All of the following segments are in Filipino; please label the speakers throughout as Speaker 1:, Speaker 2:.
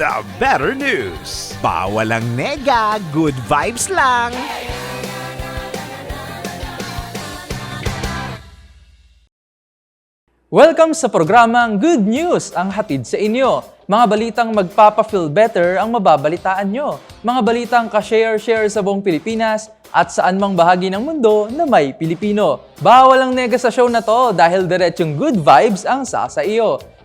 Speaker 1: The Better News. Bawal ang nega, good vibes lang.
Speaker 2: Welcome sa programang Good News ang hatid sa inyo. Mga balitang magpapa-feel better ang mababalitaan nyo. Mga balitang ka-share-share sa buong Pilipinas at saan mang bahagi ng mundo na may Pilipino. Bawal ang nega sa show na to dahil diretsong good vibes ang sasa iyo.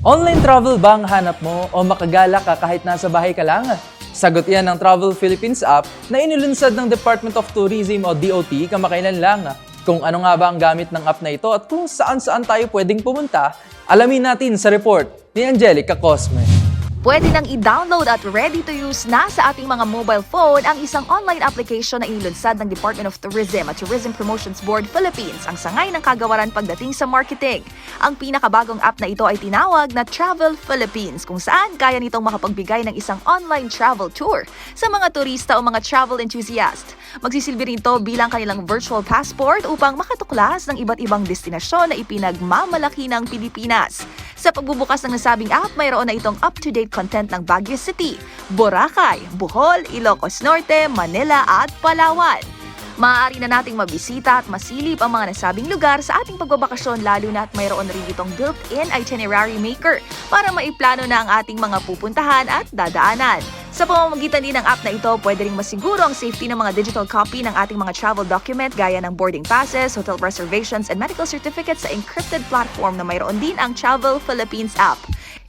Speaker 2: Online travel ba ang hanap mo o makagala ka kahit nasa bahay ka lang? Sagot yan ng Travel Philippines app na inilunsad ng Department of Tourism o DOT kamakailan lang. Kung ano nga ba ang gamit ng app na ito at kung saan-saan tayo pwedeng pumunta, alamin natin sa report ni Angelica Cosme.
Speaker 3: Pwede nang i-download at ready to use na sa ating mga mobile phone ang isang online application na inilunsad ng Department of Tourism at Tourism Promotions Board Philippines ang sangay ng kagawaran pagdating sa marketing. Ang pinakabagong app na ito ay tinawag na Travel Philippines kung saan kaya nitong makapagbigay ng isang online travel tour sa mga turista o mga travel enthusiast. Magsisilbi rin ito bilang kanilang virtual passport upang makatuklas ng iba't ibang destinasyon na ipinagmamalaki ng Pilipinas. Sa pagbubukas ng nasabing app, mayroon na itong up-to-date content ng Baguio City, Boracay, Bohol, Ilocos Norte, Manila at Palawan. Maaari na nating mabisita at masilip ang mga nasabing lugar sa ating pagbabakasyon lalo na at mayroon rin itong built-in itinerary maker para maiplano na ang ating mga pupuntahan at dadaanan. Sa pamamagitan din ng app na ito, pwede ring masiguro ang safety ng mga digital copy ng ating mga travel document gaya ng boarding passes, hotel reservations, and medical certificates sa encrypted platform na mayroon din ang Travel Philippines app.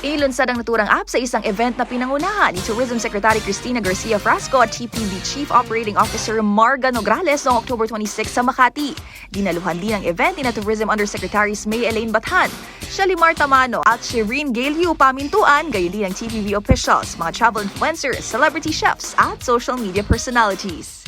Speaker 3: Ilunsad ang naturang app sa isang event na pinangunahan ni Tourism Secretary Cristina Garcia Frasco at TPB Chief Operating Officer Marga Nograles noong October 26 sa Makati. Dinaluhan din ang event ni Tourism Undersecretaries May Elaine Bathan, Shalimar Tamano at Shireen Galiu Pamintuan, gayon din ang TPB officials, mga travel influencers, celebrity chefs at social media personalities.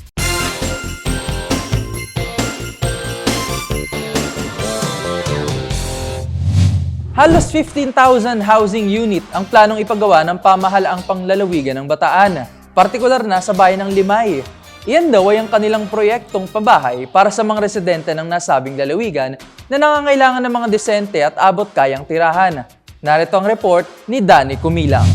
Speaker 2: Halos 15,000 housing unit ang planong ipagawa ng pamahalaang panglalawigan ng Bataan, partikular na sa bayan ng Limay. Iyan daw ay ang kanilang proyektong pabahay para sa mga residente ng nasabing lalawigan na nangangailangan ng mga desente at abot kayang tirahan. Narito ang report ni Danny Kumilang.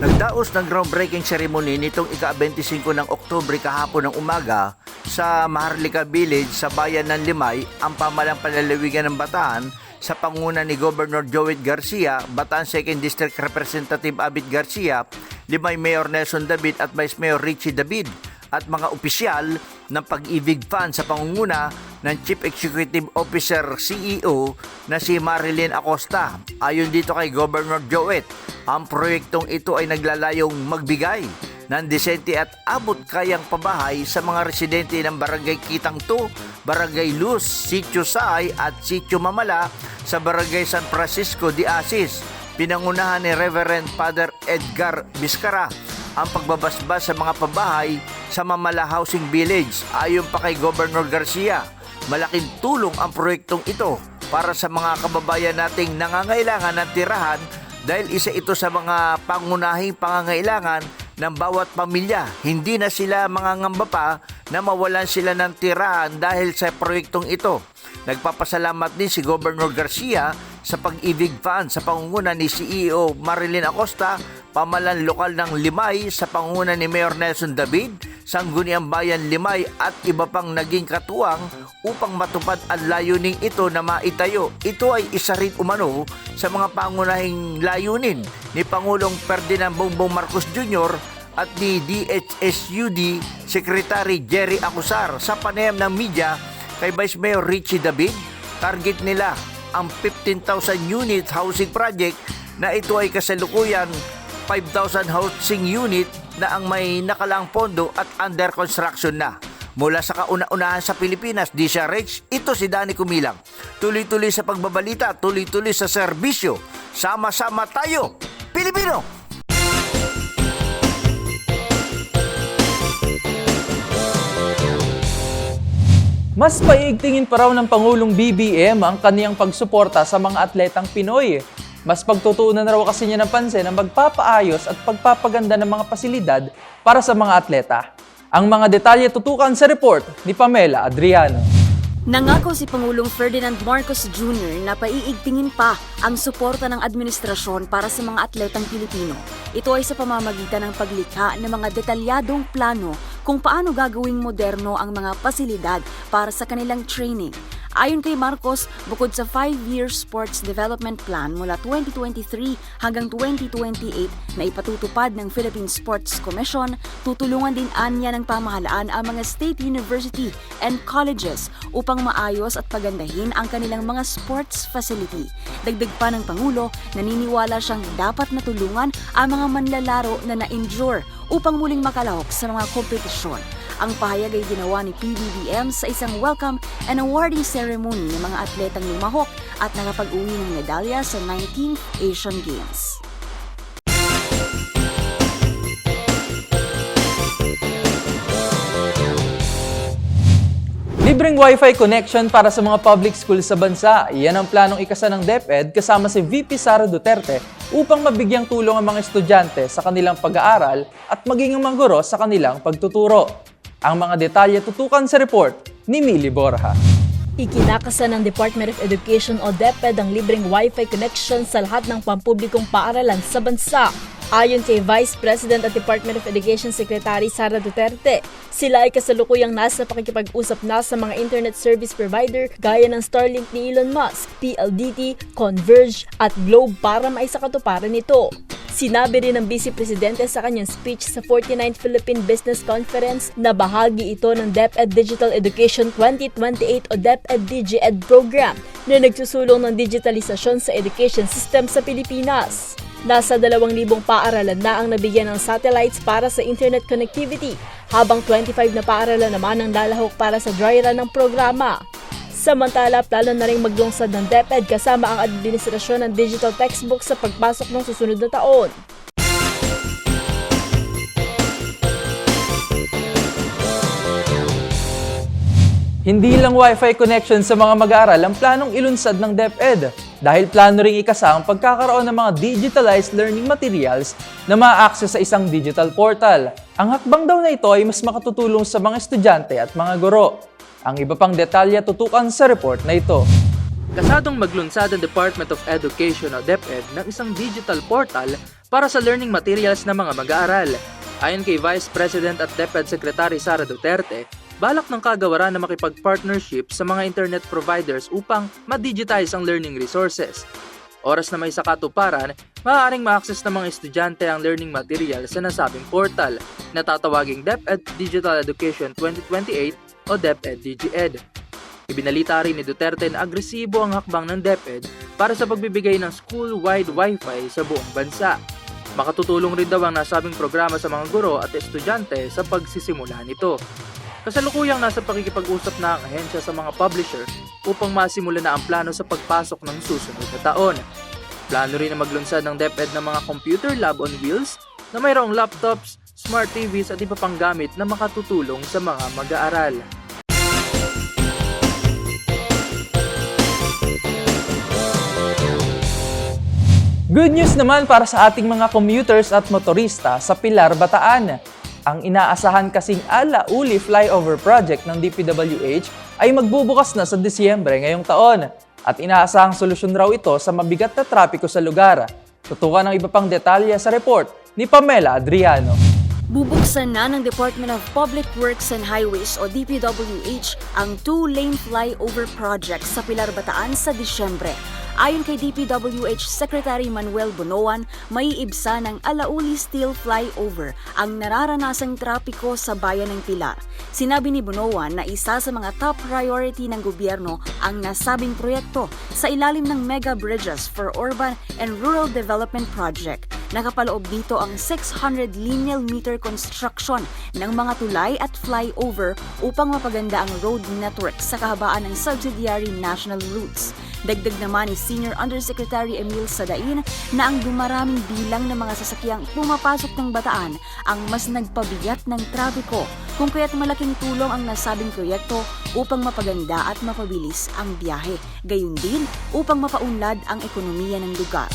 Speaker 4: Nagdaos ng groundbreaking ceremony nitong ika-25 ng Oktubre kahapon ng umaga sa Maharlika Village sa bayan ng Limay ang pamalang palalawigan ng Bataan sa panguna ni Governor Joey Garcia, Bataan 2nd District Representative Abid Garcia, Limay Mayor Nelson David at Vice Mayor Richie David at mga opisyal ng pag-ibig fund sa pangunguna ng Chief Executive Officer CEO na si Marilyn Acosta. Ayon dito kay Governor Joet, ang proyektong ito ay naglalayong magbigay ng disente at abot kayang pabahay sa mga residente ng Barangay Kitang 2, Barangay Luz, Sitio Saay at Sitio Mamala sa Barangay San Francisco de Asis. Pinangunahan ni Reverend Father Edgar Biscara ang pagbabasbas sa mga pabahay sa Mamala Housing Village. Ayon pa kay Governor Garcia, malaking tulong ang proyektong ito para sa mga kababayan nating nangangailangan ng tirahan dahil isa ito sa mga pangunahing pangangailangan ng bawat pamilya. Hindi na sila mangangamba pa na mawalan sila ng tirahan dahil sa proyektong ito. Nagpapasalamat din si Governor Garcia sa pag-ibig fund sa pangunguna ni CEO Marilyn Acosta, pamalan lokal ng Limay sa pangunguna ni Mayor Nelson David, Sangguniang Bayan Limay at iba pang naging katuwang upang matupad ang layuning ito na maitayo. Ito ay isa rin umano sa mga pangunahing layunin ni Pangulong Ferdinand Bongbong Marcos Jr. at ni DHSUD Secretary Jerry Acusar sa panayam ng media kay Vice Mayor Richie David. Target nila ang 15,000 unit housing project na ito ay kasalukuyan 5,000 housing unit na ang may nakalaang pondo at under construction na. Mula sa kauna-unahan sa Pilipinas, di siya Rich, ito si Danny Kumilang. Tuloy-tuloy sa pagbabalita, tuloy-tuloy sa serbisyo. Sama-sama tayo, Pilipino!
Speaker 2: Mas paigtingin pa raw ng Pangulong BBM ang kaniyang pagsuporta sa mga atletang Pinoy. Mas pagtutuunan raw kasi niya ng pansin ang magpapaayos at pagpapaganda ng mga pasilidad para sa mga atleta. Ang mga detalye tutukan sa report ni Pamela Adriano.
Speaker 5: Nangako si Pangulong Ferdinand Marcos Jr. na paiigtingin pa ang suporta ng administrasyon para sa mga atletang Pilipino. Ito ay sa pamamagitan ng paglikha ng mga detalyadong plano kung paano gagawing moderno ang mga pasilidad para sa kanilang training. Ayon kay Marcos, bukod sa 5-year sports development plan mula 2023 hanggang 2028 na ipatutupad ng Philippine Sports Commission, tutulungan din anya ng pamahalaan ang mga state university and colleges upang maayos at pagandahin ang kanilang mga sports facility. Dagdag pa ng Pangulo, naniniwala siyang dapat natulungan ang mga manlalaro na na-injure upang muling makalahok sa mga kompetisyon. Ang pahayag ay ginawa ni PBBM sa isang welcome and awarding ceremony ng mga atletang lumahok at nakapag-uwi ng medalya sa 19th Asian Games.
Speaker 2: Libreng Wi-Fi connection para sa mga public schools sa bansa. Iyan ang planong ikasa ng DepEd kasama si VP Sara Duterte upang mabigyang tulong ang mga estudyante sa kanilang pag-aaral at maging ang mga guro sa kanilang pagtuturo. Ang mga detalye tutukan sa report ni Mili Borja.
Speaker 6: Ikinakasa ng Department of Education o DepEd ang libreng Wi-Fi connection sa lahat ng pampublikong paaralan sa bansa. Ayon kay Vice President at Department of Education Secretary Sara Duterte, sila ay kasalukuyang nasa pakikipag-usap na sa mga internet service provider gaya ng Starlink ni Elon Musk, PLDT, Converge at Globe para maisakatuparan nito. Sinabi rin ng Vice Presidente sa kanyang speech sa 49th Philippine Business Conference na bahagi ito ng DepEd Digital Education 2028 o DepEd DigiEd program na nagsusulong ng digitalisasyon sa education system sa Pilipinas. Nasa 2,000 paaralan na ang nabigyan ng satellites para sa internet connectivity, habang 25 na paaralan naman ang lalahok para sa dry run ng programa. Samantala, plano na rin maglungsad ng DepEd kasama ang administrasyon ng digital textbook sa pagpasok ng susunod na taon.
Speaker 2: Hindi lang Wi-Fi connection sa mga mag-aaral ang planong ilunsad ng DepEd dahil plano ring ikasa pagkakaroon ng mga digitalized learning materials na ma-access sa isang digital portal. Ang hakbang daw na ito ay mas makatutulong sa mga estudyante at mga guro. Ang iba pang detalye tutukan sa report na ito. Kasadong maglunsad ang Department of Education o DepEd ng isang digital portal para sa learning materials ng mga mag-aaral. Ayon kay Vice President at DepEd Secretary Sara Duterte, balak ng kagawaran na makipag-partnership sa mga internet providers upang ma-digitize ang learning resources. Oras na may sakatuparan, maaaring ma-access ng mga estudyante ang learning material sa nasabing portal na tatawaging DepEd Digital Education 2028 o DepEd DigiEd. Ibinalita rin ni Duterte na agresibo ang hakbang ng DepEd para sa pagbibigay ng school-wide Wi-Fi sa buong bansa. Makatutulong rin daw ang nasabing programa sa mga guro at estudyante sa pagsisimula nito. Kasalukuyang nasa pakikipag-usap na ang ahensya sa mga publisher upang masimula na ang plano sa pagpasok ng susunod na taon. Plano rin na maglunsad ng DepEd ng mga computer lab on wheels na mayroong laptops, smart TVs at iba pang gamit na makatutulong sa mga mag-aaral. Good news naman para sa ating mga commuters at motorista sa Pilar, Bataan. Ang inaasahan kasing Ala-Uli Flyover Project ng DPWH ay magbubukas na sa Disyembre ngayong taon at inaasahang solusyon raw ito sa mabigat na trapiko sa lugar. Tutukan ng iba pang detalye sa report ni Pamela Adriano.
Speaker 5: Bubuksan na ng Department of Public Works and Highways o DPWH ang two-lane flyover project sa Pilar Bataan sa Disyembre. Ayon kay DPWH Secretary Manuel Bonoan, may ibsa ng Alauli Steel Flyover ang nararanasang trapiko sa bayan ng Pilar. Sinabi ni Bonoan na isa sa mga top priority ng gobyerno ang nasabing proyekto sa ilalim ng Mega Bridges for Urban and Rural Development Project. Nakapaloob dito ang 600 lineal meter construction ng mga tulay at flyover upang mapaganda ang road network sa kahabaan ng subsidiary national routes. Dagdag naman ni Senior Undersecretary Emil Sadain na ang dumaraming bilang ng mga sasakyang pumapasok ng bataan ang mas nagpabigat ng trapiko kung kaya't malaking tulong ang nasabing proyekto upang mapaganda at mapabilis ang biyahe. Gayun din upang mapaunlad ang ekonomiya ng lugar.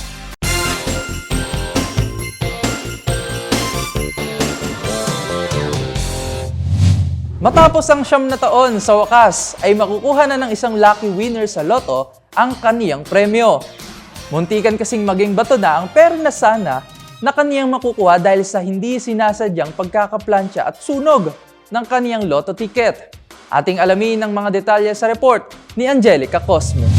Speaker 2: Matapos ang siyam na taon, sa wakas ay makukuha na ng isang lucky winner sa loto ang kaniyang premyo. Muntikan kasing maging bato na ang pera na sana na kaniyang makukuha dahil sa hindi sinasadyang pagkakaplansya at sunog ng kaniyang loto ticket. Ating alamin ng mga detalye sa report ni Angelica Cosme.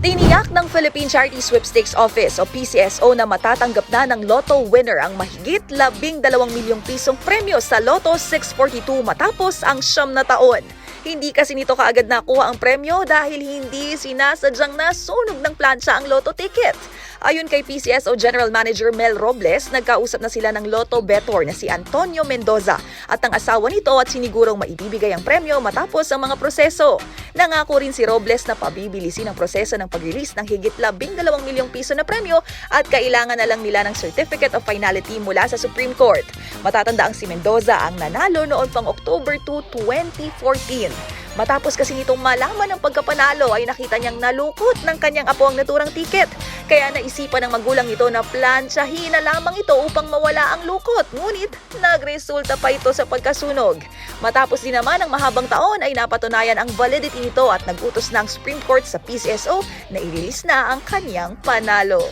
Speaker 3: Tiniyak ng Philippine Charity Sweepstakes Office o PCSO na matatanggap na ng Lotto winner ang mahigit 12 milyong pisong premyo sa Lotto 642 matapos ang siyam na taon. Hindi kasi nito kaagad nakuha ang premyo dahil hindi sinasadyang nasunog ng plancha ang Lotto ticket. Ayon kay PCSO General Manager Mel Robles, nagkausap na sila ng Lotto Betor na si Antonio Mendoza at ang asawa nito at sinigurong maibibigay ang premyo matapos ang mga proseso. Nangako rin si Robles na pabibilisin ang proseso ng pag-release ng higit 12 milyong piso na premyo at kailangan na lang nila ng Certificate of Finality mula sa Supreme Court. Matatanda ang si Mendoza ang nanalo noon pang October 2, 2014. Matapos kasi nitong malaman ng pagkapanalo ay nakita niyang nalukot ng kanyang apo ang naturang tiket. Kaya naisipan ng magulang nito na plansyahin na lamang ito upang mawala ang lukot. Ngunit nagresulta pa ito sa pagkasunog. Matapos din naman ang mahabang taon ay napatunayan ang validity nito at nagutos na ang Supreme Court sa PCSO na i-release na ang kanyang panalo.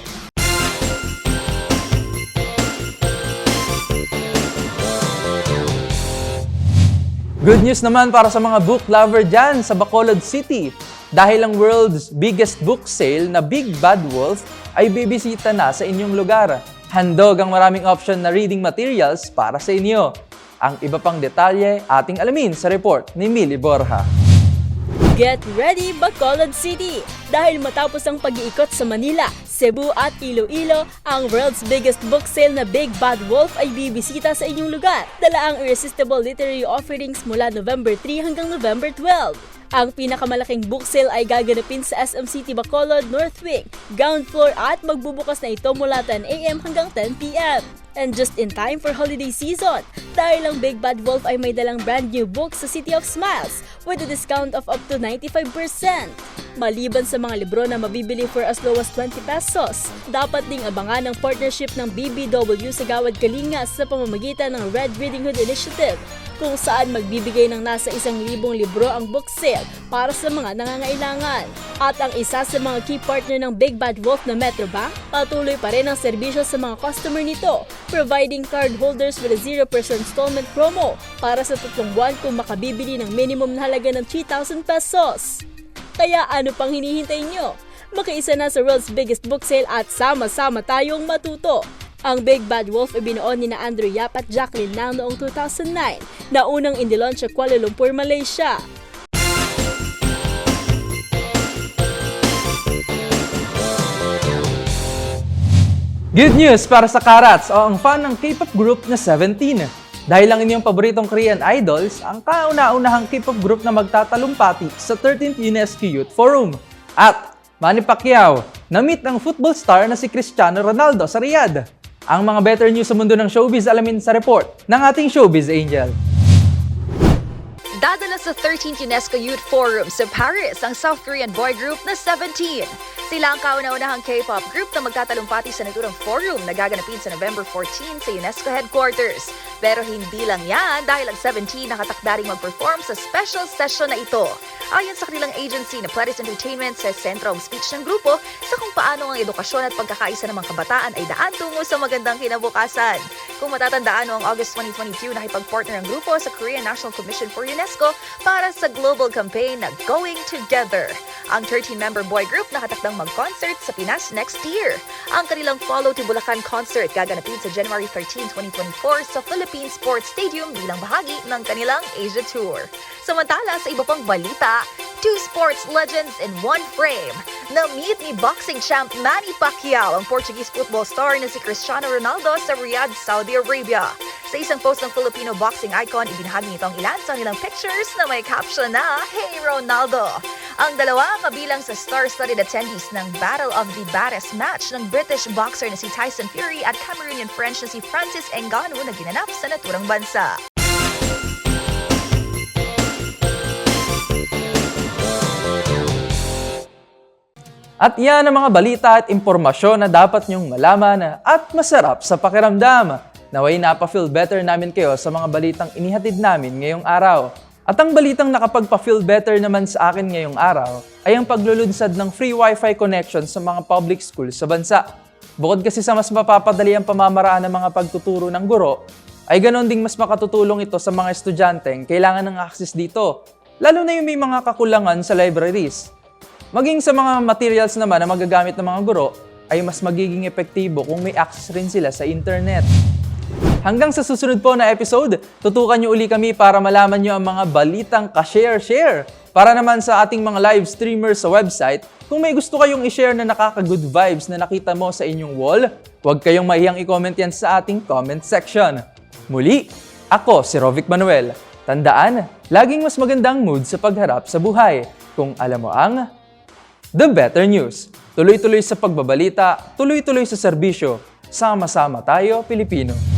Speaker 2: Good news naman para sa mga book lover dyan sa Bacolod City. Dahil ang world's biggest book sale na Big Bad Wolf ay bibisita na sa inyong lugar. Handog ang maraming option na reading materials para sa inyo. Ang iba pang detalye ating alamin sa report ni Millie Borja.
Speaker 6: Get ready, Bacolod City! Dahil matapos ang pag-iikot sa Manila, Cebu at Iloilo, ang world's biggest book sale na Big Bad Wolf ay bibisita sa inyong lugar. Dala ang irresistible literary offerings mula November 3 hanggang November 12. Ang pinakamalaking book sale ay gaganapin sa SM City Bacolod North Wing, ground floor at magbubukas na ito mula 10am hanggang 10pm. And just in time for holiday season, dahil ang Big Bad Wolf ay may dalang brand new book sa City of Smiles with a discount of up to 95%. Maliban sa mga libro na mabibili for as low as 20 pesos, dapat ding abangan ang partnership ng BBW sa Gawad Kalinga sa pamamagitan ng Red Reading Hood Initiative kung saan magbibigay ng nasa isang libong libro ang book sale para sa mga nangangailangan. At ang isa sa mga key partner ng Big Bad Wolf na Metrobank, patuloy pa rin ang serbisyo sa mga customer nito, providing card holders with a 0% installment promo para sa tatlong buwan kung makabibili ng minimum na halaga ng 3,000 pesos. Kaya ano pang hinihintay nyo? Makiisa na sa world's biggest book sale at sama-sama tayong matuto. Ang Big Bad Wolf ay binuon ni na Andrew Yap at Jacqueline Lang noong 2009 na unang indilon sa Kuala Lumpur, Malaysia.
Speaker 2: Good news para sa Karats o ang fan ng K-pop group na 17. Dahil ang inyong paboritong Korean idols, ang kauna-unahang K-pop group na magtatalumpati sa 13th UNESCO Youth Forum. At Manny Pacquiao, na-meet ang football star na si Cristiano Ronaldo sa Riyadh. Ang mga better news sa mundo ng showbiz alamin sa report ng ating showbiz angel.
Speaker 3: Dadala sa 13th UNESCO Youth Forum sa Paris ang South Korean boy group na 17. Sila ang kauna-unahang K-pop group na magtatalumpati sa naturang forum na gaganapin sa November 14 sa UNESCO headquarters. Pero hindi lang yan dahil ang 17 nakatakda ring mag-perform sa special session na ito. Ayon sa kanilang agency na Pledis Entertainment sa sentro ang speech ng grupo sa kung paano ang edukasyon at pagkakaisa ng mga kabataan ay daan tungo sa magandang kinabukasan. Kung matatandaan noong August 2022, nakipag-partner ang grupo sa Korean National Commission for UNESCO para sa global campaign na Going Together. Ang 13-member boy group nakatakdang mag-concert sa Pinas next year. Ang kanilang Follow to Bulacan concert gaganapin sa January 13, 2024 sa Philippine Sports Stadium bilang bahagi ng kanilang Asia Tour. Samantala sa iba pang balita, two sports legends in one frame. Na-meet ni boxing champ Manny Pacquiao ang Portuguese football star na si Cristiano Ronaldo sa Riyadh, Saudi Arabia. Sa isang post ng Filipino boxing icon, ibinahagi nito ang ilan sa kanilang pictures na may caption na Hey Ronaldo! Ang dalawa kabilang sa star-studded attendees ng Battle of the Baddest match ng British boxer na si Tyson Fury at Cameroonian French na si Francis Ngannou na ginanap sa naturang bansa.
Speaker 2: At yan ang mga balita at impormasyon na dapat nyong malaman at masarap sa pakiramdam. Naway napafeel better namin kayo sa mga balitang inihatid namin ngayong araw. At ang balitang nakapagpa-feel better naman sa akin ngayong araw ay ang paglulunsad ng free wifi connection sa mga public schools sa bansa. Bukod kasi sa mas mapapadali ang pamamaraan ng mga pagtuturo ng guro, ay ganon ding mas makatutulong ito sa mga estudyanteng kailangan ng access dito, lalo na yung may mga kakulangan sa libraries. Maging sa mga materials naman na magagamit ng mga guro, ay mas magiging epektibo kung may access rin sila sa internet. Hanggang sa susunod po na episode, tutukan nyo uli kami para malaman nyo ang mga balitang ka-share-share. Para naman sa ating mga live streamers sa website, kung may gusto kayong i-share na nakaka-good vibes na nakita mo sa inyong wall, huwag kayong mahiyang i-comment yan sa ating comment section. Muli, ako si Rovic Manuel. Tandaan, laging mas magandang mood sa pagharap sa buhay kung alam mo ang The Better News. Tuloy-tuloy sa pagbabalita, tuloy-tuloy sa serbisyo. Sama-sama tayo, Pilipino.